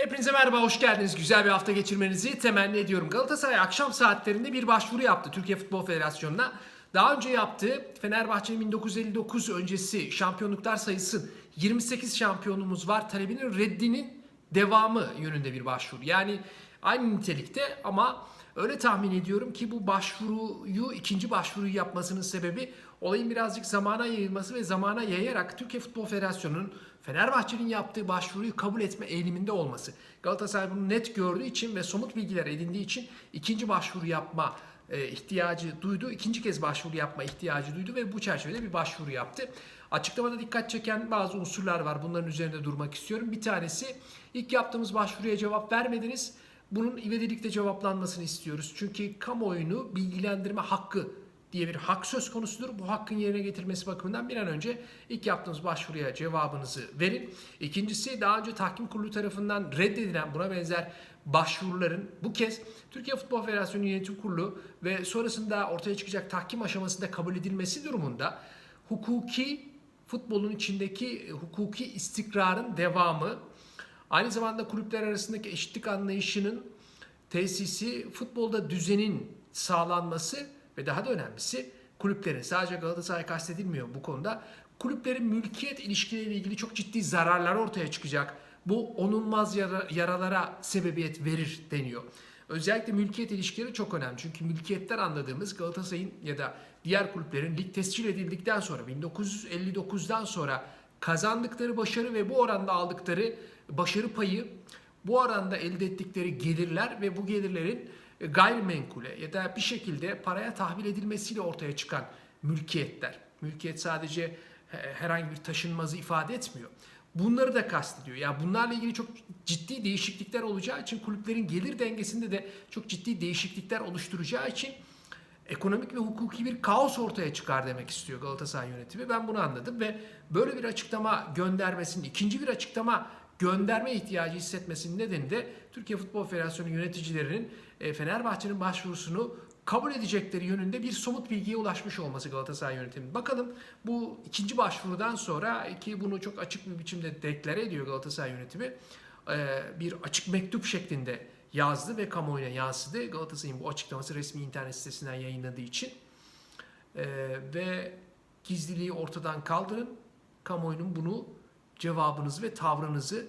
Hepinize merhaba, hoş geldiniz. Güzel bir hafta geçirmenizi temenni ediyorum. Galatasaray akşam saatlerinde bir başvuru yaptı Türkiye Futbol Federasyonu'na. Daha önce yaptığı Fenerbahçe'nin 1959 öncesi şampiyonluklar sayısı 28 şampiyonumuz var talebinin reddinin devamı yönünde bir başvuru. Yani aynı nitelikte ama öyle tahmin ediyorum ki bu başvuruyu ikinci başvuruyu yapmasının sebebi olayın birazcık zamana yayılması ve zamana yayarak Türkiye Futbol Federasyonu'nun Fenerbahçe'nin yaptığı başvuruyu kabul etme eğiliminde olması. Galatasaray bunu net gördüğü için ve somut bilgiler edindiği için ikinci başvuru yapma e, ihtiyacı duydu. İkinci kez başvuru yapma ihtiyacı duydu ve bu çerçevede bir başvuru yaptı. Açıklamada dikkat çeken bazı unsurlar var. Bunların üzerinde durmak istiyorum. Bir tanesi ilk yaptığımız başvuruya cevap vermediniz. Bunun ivedilikle cevaplanmasını istiyoruz. Çünkü kamuoyunu bilgilendirme hakkı diye bir hak söz konusudur. Bu hakkın yerine getirmesi bakımından bir an önce ilk yaptığımız başvuruya cevabınızı verin. İkincisi daha önce tahkim kurulu tarafından reddedilen buna benzer başvuruların bu kez Türkiye Futbol Federasyonu Yönetim Kurulu ve sonrasında ortaya çıkacak tahkim aşamasında kabul edilmesi durumunda hukuki futbolun içindeki hukuki istikrarın devamı aynı zamanda kulüpler arasındaki eşitlik anlayışının tesisi, futbolda düzenin sağlanması ve daha da önemlisi kulüplerin sadece Galatasaray kastedilmiyor bu konuda. Kulüplerin mülkiyet ilişkileriyle ilgili çok ciddi zararlar ortaya çıkacak. Bu onulmaz yara- yaralara sebebiyet verir deniyor. Özellikle mülkiyet ilişkileri çok önemli. Çünkü mülkiyetten anladığımız Galatasaray'ın ya da diğer kulüplerin lig tescil edildikten sonra 1959'dan sonra kazandıkları başarı ve bu oranda aldıkları başarı payı bu oranda elde ettikleri gelirler ve bu gelirlerin gayrimenkule ya da bir şekilde paraya tahvil edilmesiyle ortaya çıkan mülkiyetler. Mülkiyet sadece he- herhangi bir taşınmazı ifade etmiyor. Bunları da kastediyor. Yani bunlarla ilgili çok ciddi değişiklikler olacağı için kulüplerin gelir dengesinde de çok ciddi değişiklikler oluşturacağı için ekonomik ve hukuki bir kaos ortaya çıkar demek istiyor Galatasaray yönetimi. Ben bunu anladım ve böyle bir açıklama göndermesinin, ikinci bir açıklama gönderme ihtiyacı hissetmesinin nedeni de Türkiye Futbol Federasyonu yöneticilerinin e, Fenerbahçe'nin başvurusunu kabul edecekleri yönünde bir somut bilgiye ulaşmış olması Galatasaray yönetiminin. Bakalım bu ikinci başvurudan sonra ki bunu çok açık bir biçimde deklare ediyor Galatasaray yönetimi e, bir açık mektup şeklinde yazdı ve kamuoyuna yansıdı. Galatasaray'ın bu açıklaması resmi internet sitesinden yayınladığı için. E, ve gizliliği ortadan kaldırın. Kamuoyunun bunu cevabınızı ve tavrınızı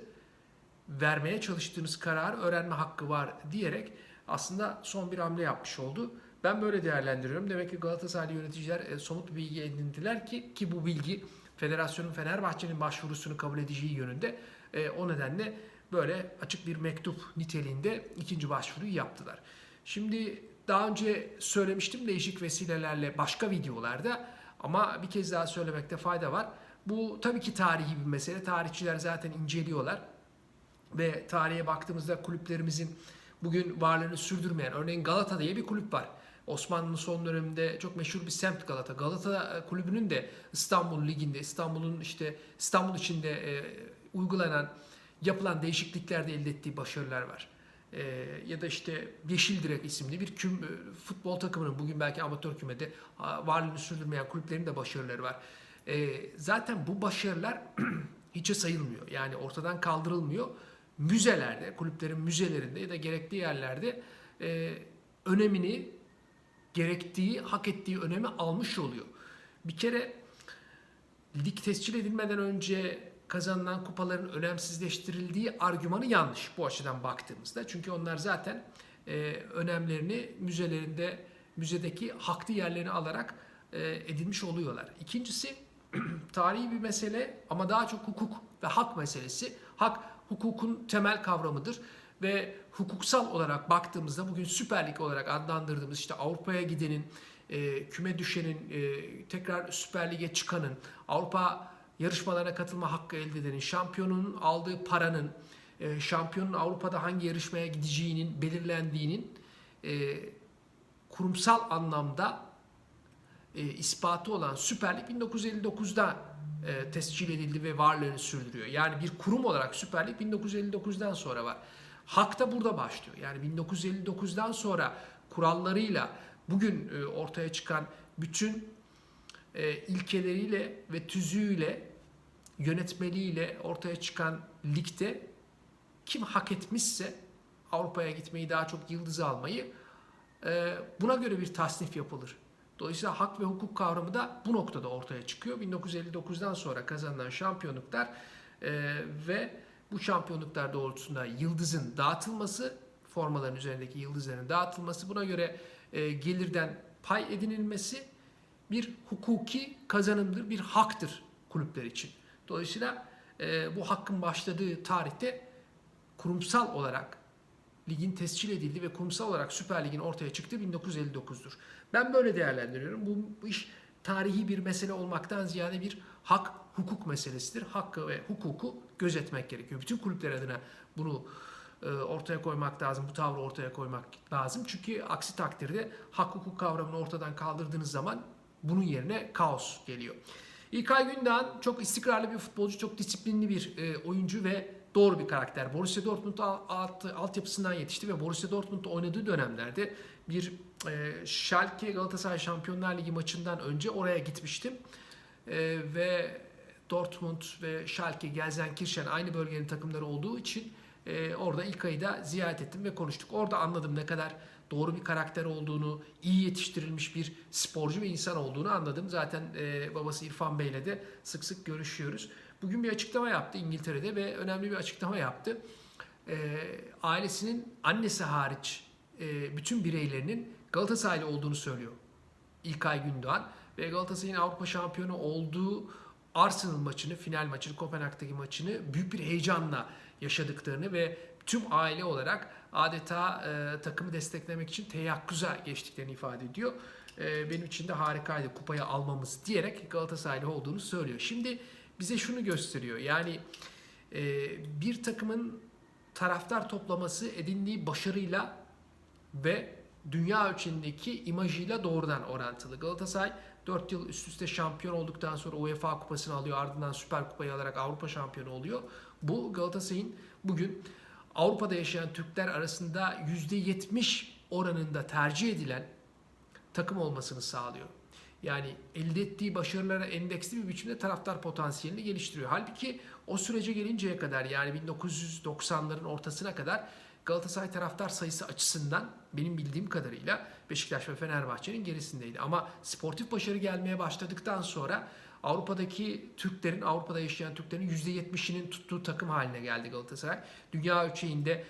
vermeye çalıştığınız kararı öğrenme hakkı var diyerek aslında son bir hamle yapmış oldu. Ben böyle değerlendiriyorum. Demek ki Galatasaraylı yöneticiler e, somut bilgi edindiler ki ki bu bilgi federasyonun Fenerbahçe'nin başvurusunu kabul edeceği yönünde E, o nedenle böyle açık bir mektup niteliğinde ikinci başvuruyu yaptılar. Şimdi daha önce söylemiştim değişik vesilelerle başka videolarda ama bir kez daha söylemekte fayda var. Bu tabii ki tarihi bir mesele. Tarihçiler zaten inceliyorlar ve tarihe baktığımızda kulüplerimizin bugün varlığını sürdürmeyen, örneğin Galata diye bir kulüp var. Osmanlı'nın son döneminde çok meşhur bir semt Galata. Galata e, kulübünün de İstanbul Ligi'nde, İstanbul'un işte İstanbul içinde e, uygulanan, yapılan değişikliklerde elde ettiği başarılar var. E, ya da işte Yeşil Direk isimli bir küm, e, futbol takımının bugün belki amatör kümede varlığını sürdürmeyen kulüplerin de başarıları var. E, zaten bu başarılar hiçe sayılmıyor. Yani ortadan kaldırılmıyor. Müzelerde, kulüplerin müzelerinde ya da gerekli yerlerde e, önemini, gerektiği, hak ettiği önemi almış oluyor. Bir kere lig tescil edilmeden önce kazanılan kupaların önemsizleştirildiği argümanı yanlış bu açıdan baktığımızda. Çünkü onlar zaten e, önemlerini müzelerinde, müzedeki haklı yerlerini alarak e, edinmiş oluyorlar. İkincisi tarihi bir mesele ama daha çok hukuk ve hak meselesi. Hak hukukun temel kavramıdır ve hukuksal olarak baktığımızda bugün Süper Lig olarak adlandırdığımız işte Avrupa'ya gidenin, e, küme düşenin, e, tekrar Süper Lig'e çıkanın, Avrupa yarışmalarına katılma hakkı elde edenin, şampiyonun aldığı paranın, e, şampiyonun Avrupa'da hangi yarışmaya gideceğinin belirlendiğinin e, kurumsal anlamda e, ispatı olan Süper Lig 1959'da e, tescil edildi ve varlığını sürdürüyor. Yani bir kurum olarak Süper Lig 1959'dan sonra var. Hak da burada başlıyor. Yani 1959'dan sonra kurallarıyla bugün e, ortaya çıkan bütün e, ilkeleriyle ve tüzüğüyle yönetmeliğiyle ortaya çıkan ligde kim hak etmişse Avrupa'ya gitmeyi daha çok yıldızı almayı e, buna göre bir tasnif yapılır. Dolayısıyla hak ve hukuk kavramı da bu noktada ortaya çıkıyor. 1959'dan sonra kazanılan şampiyonluklar e, ve bu şampiyonluklar doğrultusunda yıldızın dağıtılması, formaların üzerindeki yıldızların dağıtılması, buna göre e, gelirden pay edinilmesi bir hukuki kazanımdır, bir haktır kulüpler için. Dolayısıyla e, bu hakkın başladığı tarihte kurumsal olarak ligin tescil edildiği ve kurumsal olarak Süper Lig'in ortaya çıktığı 1959'dur. Ben böyle değerlendiriyorum. Bu, bu iş tarihi bir mesele olmaktan ziyade bir hak hukuk meselesidir. Hakkı ve hukuku gözetmek gerekiyor. Bütün kulüpler adına bunu e, ortaya koymak lazım, bu tavrı ortaya koymak lazım. Çünkü aksi takdirde hak hukuk kavramını ortadan kaldırdığınız zaman bunun yerine kaos geliyor. İlkay Gündoğan çok istikrarlı bir futbolcu, çok disiplinli bir e, oyuncu ve doğru bir karakter. Borussia Dortmund alt, alt, altyapısından yetişti ve Borussia Dortmund'da oynadığı dönemlerde bir e, Schalke Galatasaray Şampiyonlar Ligi maçından önce oraya gitmiştim. E, ve Dortmund ve Schalke, Gelsenkirchen aynı bölgenin takımları olduğu için e, orada ilk ayı da ziyaret ettim ve konuştuk. Orada anladım ne kadar doğru bir karakter olduğunu, iyi yetiştirilmiş bir sporcu ve insan olduğunu anladım. Zaten e, babası İrfan Bey'le de sık sık görüşüyoruz. Bugün bir açıklama yaptı İngiltere'de ve önemli bir açıklama yaptı. E, ailesinin annesi hariç e, bütün bireylerinin Galatasaraylı olduğunu söylüyor. İlkay Gündoğan ve Galatasaray'ın Avrupa şampiyonu olduğu Arsenal maçını, final maçını, Kopenhag'daki maçını büyük bir heyecanla yaşadıklarını ve tüm aile olarak adeta e, takımı desteklemek için teyakkuza geçtiklerini ifade ediyor. E, benim için de harikaydı kupayı almamız diyerek Galatasaraylı olduğunu söylüyor. Şimdi bize şunu gösteriyor. Yani e, bir takımın taraftar toplaması edindiği başarıyla ve dünya ölçeğindeki imajıyla doğrudan orantılı. Galatasaray 4 yıl üst üste şampiyon olduktan sonra UEFA kupasını alıyor. Ardından Süper Kupayı alarak Avrupa şampiyonu oluyor. Bu Galatasaray'ın bugün Avrupa'da yaşayan Türkler arasında %70 oranında tercih edilen takım olmasını sağlıyor. Yani elde ettiği başarılara endeksli bir biçimde taraftar potansiyelini geliştiriyor. Halbuki o sürece gelinceye kadar yani 1990'ların ortasına kadar Galatasaray taraftar sayısı açısından benim bildiğim kadarıyla Beşiktaş ve Fenerbahçe'nin gerisindeydi. Ama sportif başarı gelmeye başladıktan sonra Avrupa'daki Türklerin, Avrupa'da yaşayan Türklerin %70'inin tuttuğu takım haline geldi Galatasaray. Dünya ölçeğinde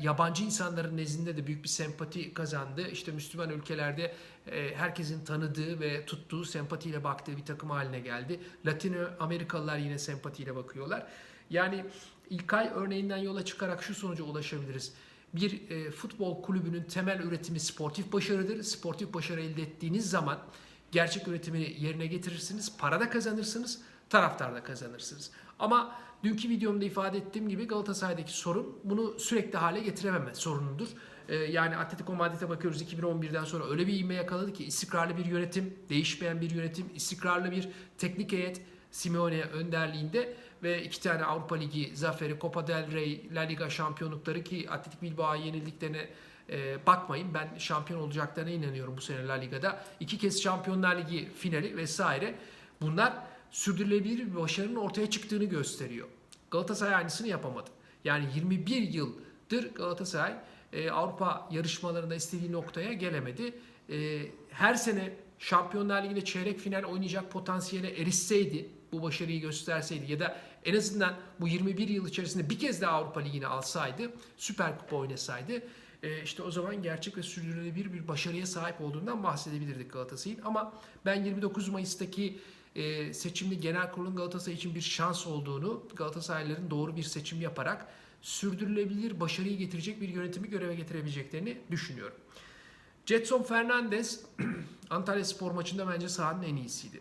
yabancı insanların nezdinde de büyük bir sempati kazandı. İşte Müslüman ülkelerde e, herkesin tanıdığı ve tuttuğu sempatiyle baktığı bir takım haline geldi. Latin Amerikalılar yine sempatiyle bakıyorlar. Yani İlkay örneğinden yola çıkarak şu sonuca ulaşabiliriz. Bir e, futbol kulübünün temel üretimi sportif başarıdır. Sportif başarı elde ettiğiniz zaman gerçek üretimi yerine getirirsiniz, para da kazanırsınız, taraftar da kazanırsınız. Ama dünkü videomda ifade ettiğim gibi Galatasaray'daki sorun bunu sürekli hale getirememe sorunudur. Ee, yani Atletico Madrid'e bakıyoruz 2011'den sonra öyle bir ivme yakaladı ki istikrarlı bir yönetim, değişmeyen bir yönetim, istikrarlı bir teknik heyet Simeone önderliğinde ve iki tane Avrupa Ligi zaferi, Copa del Rey, La Liga şampiyonlukları ki Atletik Bilbao'ya yenildiklerine e, bakmayın ben şampiyon olacaklarına inanıyorum bu sene La Liga'da. İki kez Şampiyonlar Ligi finali vesaire. Bunlar sürdürülebilir bir başarının ortaya çıktığını gösteriyor. Galatasaray aynısını yapamadı. Yani 21 yıldır Galatasaray e, Avrupa yarışmalarında istediği noktaya gelemedi. E, her sene Şampiyonlar Ligi'nde çeyrek final oynayacak potansiyele erişseydi, bu başarıyı gösterseydi ya da en azından bu 21 yıl içerisinde bir kez daha Avrupa Ligi'ni alsaydı, Süper Kupa oynasaydı e, işte o zaman gerçek ve sürdürülebilir bir başarıya sahip olduğundan bahsedebilirdik Galatasaray'ın. Ama ben 29 Mayıs'taki e, seçimde genel kurulun Galatasaray için bir şans olduğunu, Galatasaraylıların doğru bir seçim yaparak sürdürülebilir başarıyı getirecek bir yönetimi göreve getirebileceklerini düşünüyorum. Jetson Fernandez Antalya Spor maçında bence sahanın en iyisiydi.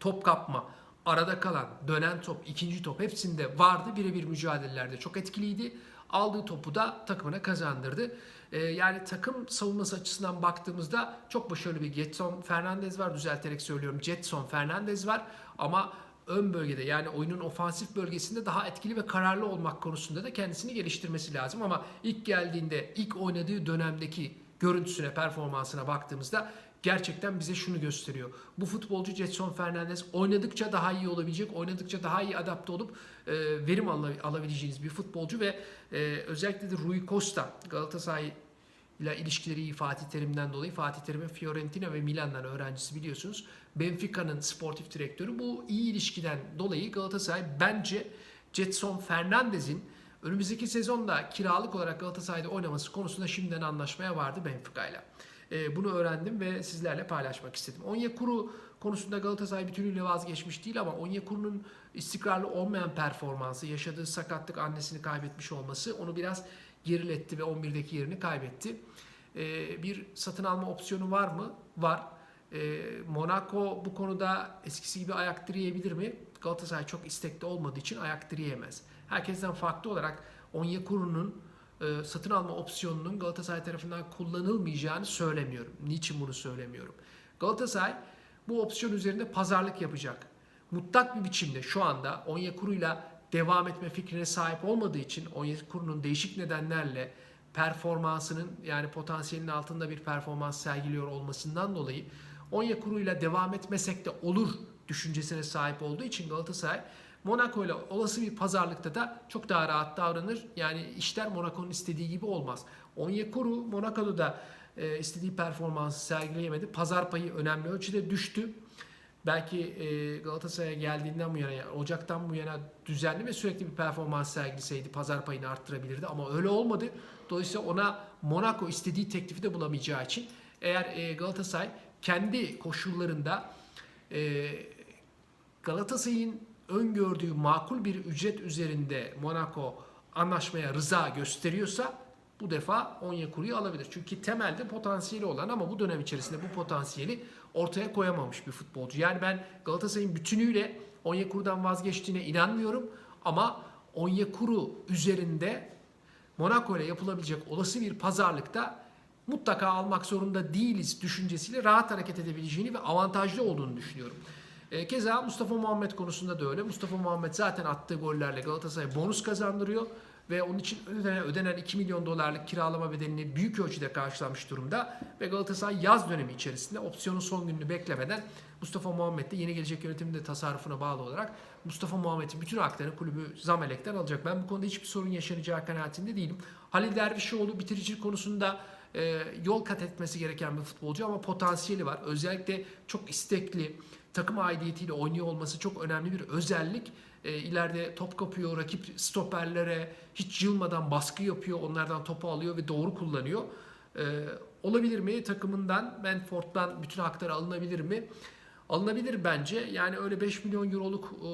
Top kapma, arada kalan, dönen top, ikinci top hepsinde vardı. Birebir mücadelelerde çok etkiliydi. Aldığı topu da takımına kazandırdı. Ee, yani takım savunması açısından baktığımızda çok başarılı bir Jetson Fernandez var. Düzelterek söylüyorum. Jetson Fernandez var. Ama ön bölgede yani oyunun ofansif bölgesinde daha etkili ve kararlı olmak konusunda da kendisini geliştirmesi lazım. Ama ilk geldiğinde, ilk oynadığı dönemdeki görüntüsüne, performansına baktığımızda gerçekten bize şunu gösteriyor. Bu futbolcu Jetson Fernandez oynadıkça daha iyi olabilecek, oynadıkça daha iyi adapte olup e, verim ala- alabileceğiniz bir futbolcu ve e, özellikle de Rui Costa Galatasaray ile ilişkileri iyi Fatih Terim'den dolayı. Fatih Terim'in Fiorentina ve Milan'dan öğrencisi biliyorsunuz. Benfica'nın sportif direktörü. Bu iyi ilişkiden dolayı Galatasaray bence Jetson Fernandez'in önümüzdeki sezonda kiralık olarak Galatasaray'da oynaması konusunda şimdiden anlaşmaya vardı Benfica ile. Ee, Bunu öğrendim ve sizlerle paylaşmak istedim. Onyekuru konusunda Galatasaray türlü vazgeçmiş değil ama Onyekuru'nun istikrarlı olmayan performansı, yaşadığı sakatlık, annesini kaybetmiş olması onu biraz geriletti ve 11'deki yerini kaybetti. Ee, Bir satın alma opsiyonu var mı? Var. Ee, Monaco bu konuda eskisi gibi ayak direyebilir mi? Galatasaray çok istekli olmadığı için ayak direyemez. Herkesten farklı olarak Onyekuru'nun e, satın alma opsiyonunun Galatasaray tarafından kullanılmayacağını söylemiyorum. Niçin bunu söylemiyorum? Galatasaray bu opsiyon üzerinde pazarlık yapacak. Mutlak bir biçimde şu anda Onyekuru'yla devam etme fikrine sahip olmadığı için Onyekuru'nun değişik nedenlerle performansının yani potansiyelinin altında bir performans sergiliyor olmasından dolayı Onyekuru'yla devam etmesek de olur düşüncesine sahip olduğu için Galatasaray Monaco ile olası bir pazarlıkta da çok daha rahat davranır. Yani işler Monaco'nun istediği gibi olmaz. Onyekuru Monaco'da da e, istediği performansı sergileyemedi. Pazar payı önemli ölçüde düştü. Belki e, Galatasaray'a geldiğinden bu yana, yani Ocak'tan bu yana düzenli ve sürekli bir performans sergileseydi pazar payını arttırabilirdi ama öyle olmadı. Dolayısıyla ona Monaco istediği teklifi de bulamayacağı için eğer e, Galatasaray kendi koşullarında e, Galatasaray'ın öngördüğü makul bir ücret üzerinde Monaco anlaşmaya rıza gösteriyorsa bu defa Onyekuru'yu alabilir. Çünkü temelde potansiyeli olan ama bu dönem içerisinde bu potansiyeli ortaya koyamamış bir futbolcu. Yani ben Galatasaray'ın bütünüyle Onyekuru'dan vazgeçtiğine inanmıyorum ama Onyekuru üzerinde Monaco ile yapılabilecek olası bir pazarlıkta mutlaka almak zorunda değiliz düşüncesiyle rahat hareket edebileceğini ve avantajlı olduğunu düşünüyorum. E, Keza Mustafa Muhammed konusunda da öyle. Mustafa Muhammed zaten attığı gollerle Galatasaray bonus kazandırıyor ve onun için ödenen, ödenen 2 milyon dolarlık kiralama bedelini büyük ölçüde karşılamış durumda ve Galatasaray yaz dönemi içerisinde opsiyonun son gününü beklemeden Mustafa Muhammed de yeni gelecek yönetimin de tasarrufuna bağlı olarak Mustafa Muhammed'in bütün haklarını kulübü Zamelek'ten alacak. Ben bu konuda hiçbir sorun yaşanacağı kanaatinde değilim. Halil Dervişoğlu bitiricilik konusunda e, yol kat etmesi gereken bir futbolcu ama potansiyeli var. Özellikle çok istekli, takım aidiyetiyle oynuyor olması çok önemli bir özellik. E, ileride top kapıyor, rakip stoperlere hiç yılmadan baskı yapıyor, onlardan topu alıyor ve doğru kullanıyor. E, olabilir mi? Takımından, Benford'dan bütün hakları alınabilir mi? Alınabilir bence. Yani öyle 5 milyon euroluk e,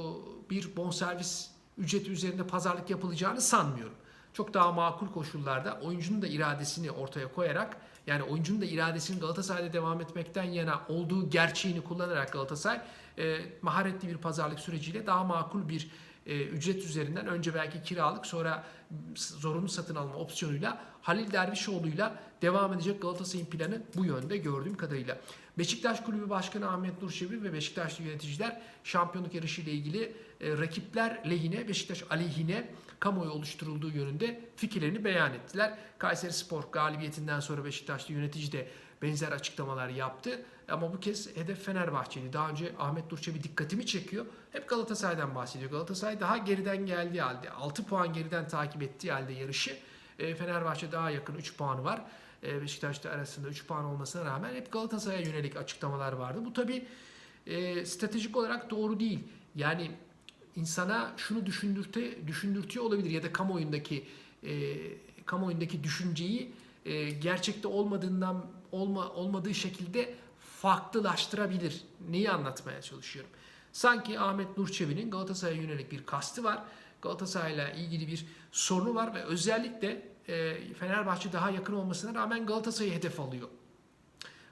bir bonservis ücreti üzerinde pazarlık yapılacağını sanmıyorum. Çok daha makul koşullarda oyuncunun da iradesini ortaya koyarak yani oyuncunun da iradesinin Galatasaray'da devam etmekten yana olduğu gerçeğini kullanarak Galatasaray e, maharetli bir pazarlık süreciyle daha makul bir e, ücret üzerinden önce belki kiralık sonra zorunlu satın alma opsiyonuyla Halil Dervişoğlu'yla devam edecek Galatasaray'ın planı bu yönde gördüğüm kadarıyla. Beşiktaş Kulübü Başkanı Ahmet Nurçebi ve Beşiktaşlı yöneticiler şampiyonluk yarışı ile ilgili e, rakipler lehine, Beşiktaş aleyhine kamuoyu oluşturulduğu yönünde fikirlerini beyan ettiler. Kayseri Spor galibiyetinden sonra Beşiktaşlı yönetici de benzer açıklamalar yaptı. Ama bu kez hedef Fenerbahçe'ydi. Daha önce Ahmet Durçebi dikkatimi çekiyor. Hep Galatasaray'dan bahsediyor. Galatasaray daha geriden geldiği halde, 6 puan geriden takip ettiği halde yarışı. E, Fenerbahçe daha yakın 3 puanı var. E, Beşiktaş'ta arasında 3 puan olmasına rağmen hep Galatasaray'a yönelik açıklamalar vardı. Bu tabii e, stratejik olarak doğru değil. Yani insana şunu düşündürte, düşündürtüyor olabilir ya da kamuoyundaki e, kamuoyundaki düşünceyi e, gerçekte olmadığından olma, olmadığı şekilde farklılaştırabilir. Neyi anlatmaya çalışıyorum? Sanki Ahmet Nurçevi'nin Galatasaray'a yönelik bir kastı var. Galatasaray'la ilgili bir sorunu var ve özellikle e, Fenerbahçe daha yakın olmasına rağmen Galatasaray'ı hedef alıyor.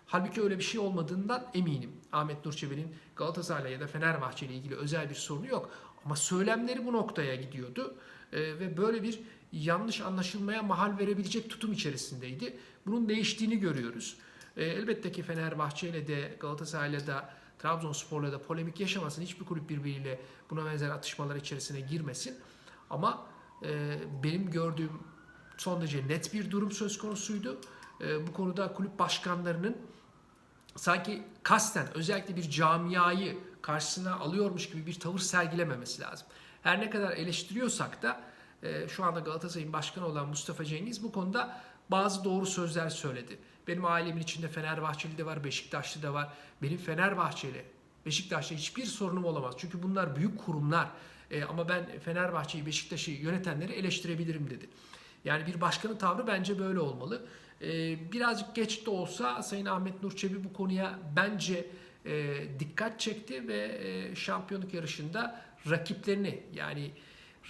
Halbuki öyle bir şey olmadığından eminim. Ahmet Nurçevi'nin Galatasaray'la ya da Fenerbahçe ile ilgili özel bir sorunu yok. Ama söylemleri bu noktaya gidiyordu. E, ve böyle bir yanlış anlaşılmaya mahal verebilecek tutum içerisindeydi. Bunun değiştiğini görüyoruz. E, elbette ki Fenerbahçe ile de Galatasaray'la da Trabzonspor'la da polemik yaşamasın. Hiçbir kulüp birbiriyle buna benzer atışmalar içerisine girmesin. Ama e, benim gördüğüm son derece net bir durum söz konusuydu. E, bu konuda kulüp başkanlarının sanki kasten özellikle bir camiayı karşısına alıyormuş gibi bir tavır sergilememesi lazım. Her ne kadar eleştiriyorsak da e, şu anda Galatasaray'ın başkanı olan Mustafa Cengiz bu konuda bazı doğru sözler söyledi. Benim ailemin içinde Fenerbahçeli de var, Beşiktaşlı da var. Benim Fenerbahçeli, Beşiktaş'ta hiçbir sorunum olamaz. Çünkü bunlar büyük kurumlar. E, ama ben Fenerbahçe'yi, Beşiktaş'ı yönetenleri eleştirebilirim dedi. Yani bir başkanın tavrı bence böyle olmalı. E, birazcık geç de olsa Sayın Ahmet Nur Çebi bu konuya bence e, dikkat çekti ve e, şampiyonluk yarışında rakiplerini yani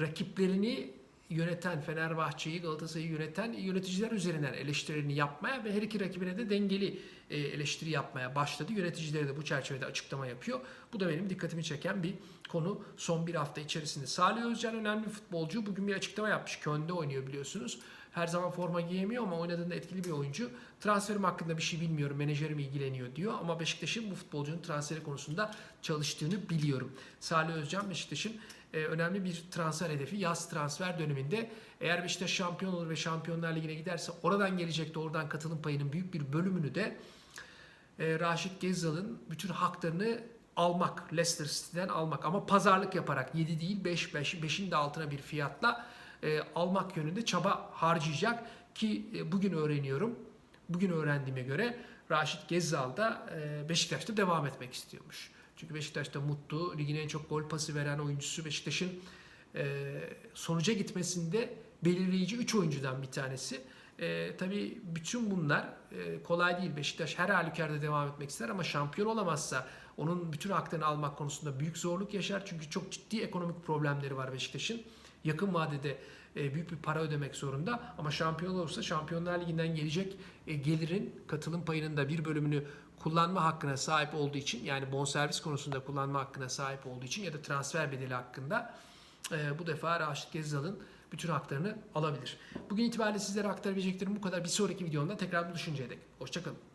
rakiplerini yöneten Fenerbahçe'yi, Galatasaray'ı yöneten yöneticiler üzerinden eleştirilerini yapmaya ve her iki rakibine de dengeli e, eleştiri yapmaya başladı. Yöneticileri de bu çerçevede açıklama yapıyor. Bu da benim dikkatimi çeken bir konu son bir hafta içerisinde. Salih Özcan önemli bir futbolcu. Bugün bir açıklama yapmış. Köln'de oynuyor biliyorsunuz. Her zaman forma giyemiyor ama oynadığında etkili bir oyuncu. Transferim hakkında bir şey bilmiyorum. Menajerim ilgileniyor diyor. Ama Beşiktaş'ın bu futbolcunun transferi konusunda çalıştığını biliyorum. Salih Özcan Beşiktaş'ın e, önemli bir transfer hedefi yaz transfer döneminde. Eğer Beşiktaş şampiyon olur ve Şampiyonlar Ligi'ne giderse oradan gelecek doğrudan katılım payının büyük bir bölümünü de e, Raşit Gezzal'ın bütün haklarını almak, Leicester City'den almak ama pazarlık yaparak 7 değil 5 5 5'in de altına bir fiyatla e, almak yönünde çaba harcayacak ki e, bugün öğreniyorum. Bugün öğrendiğime göre Raşit Gezzal da e, Beşiktaş'ta devam etmek istiyormuş. Çünkü Beşiktaş'ta mutlu, ligin en çok gol pası veren oyuncusu Beşiktaş'ın e, sonuca gitmesinde belirleyici 3 oyuncudan bir tanesi. E, tabii bütün bunlar e, kolay değil. Beşiktaş her halükarda devam etmek ister ama şampiyon olamazsa onun bütün haklarını almak konusunda büyük zorluk yaşar. Çünkü çok ciddi ekonomik problemleri var Beşiktaş'ın. Yakın vadede e, büyük bir para ödemek zorunda ama şampiyon olursa Şampiyonlar Ligi'nden gelecek e, gelirin katılım payının da bir bölümünü kullanma hakkına sahip olduğu için yani bonservis konusunda kullanma hakkına sahip olduğu için ya da transfer bedeli hakkında e, bu defa Raşit Gezzal'ın bütün haklarını alabilir. Bugün itibariyle sizlere aktarabileceklerim bu kadar. Bir sonraki videomda tekrar buluşuncaya dek. Hoşçakalın.